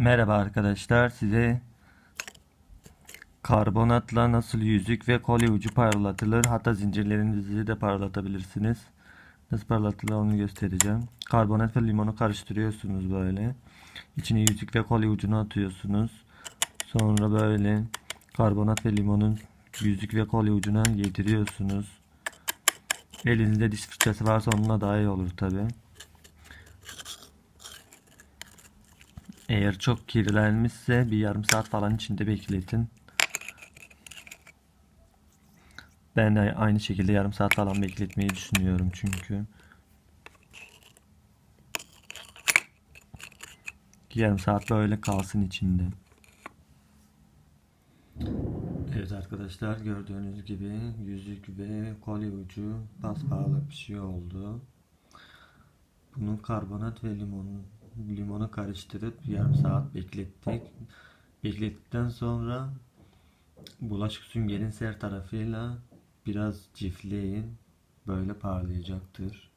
Merhaba arkadaşlar size karbonatla nasıl yüzük ve kolye ucu parlatılır hatta zincirlerinizi de parlatabilirsiniz. Nasıl parlatılır onu göstereceğim. Karbonat ve limonu karıştırıyorsunuz böyle. İçine yüzük ve kolye ucunu atıyorsunuz. Sonra böyle karbonat ve limonun yüzük ve kolye ucuna yediriyorsunuz. Elinizde diş fırçası varsa onunla daha iyi olur tabi. Eğer çok kirlenmişse bir yarım saat falan içinde bekletin. Ben de aynı şekilde yarım saat falan bekletmeyi düşünüyorum çünkü. Yarım saat böyle kalsın içinde. Evet arkadaşlar gördüğünüz gibi yüzük ve kolye ucu paspahalı bir şey oldu. Bunun karbonat ve limon limonu karıştırıp yarım saat beklettik. Beklettikten sonra bulaşık süngerin ser tarafıyla biraz cifleyin. Böyle parlayacaktır.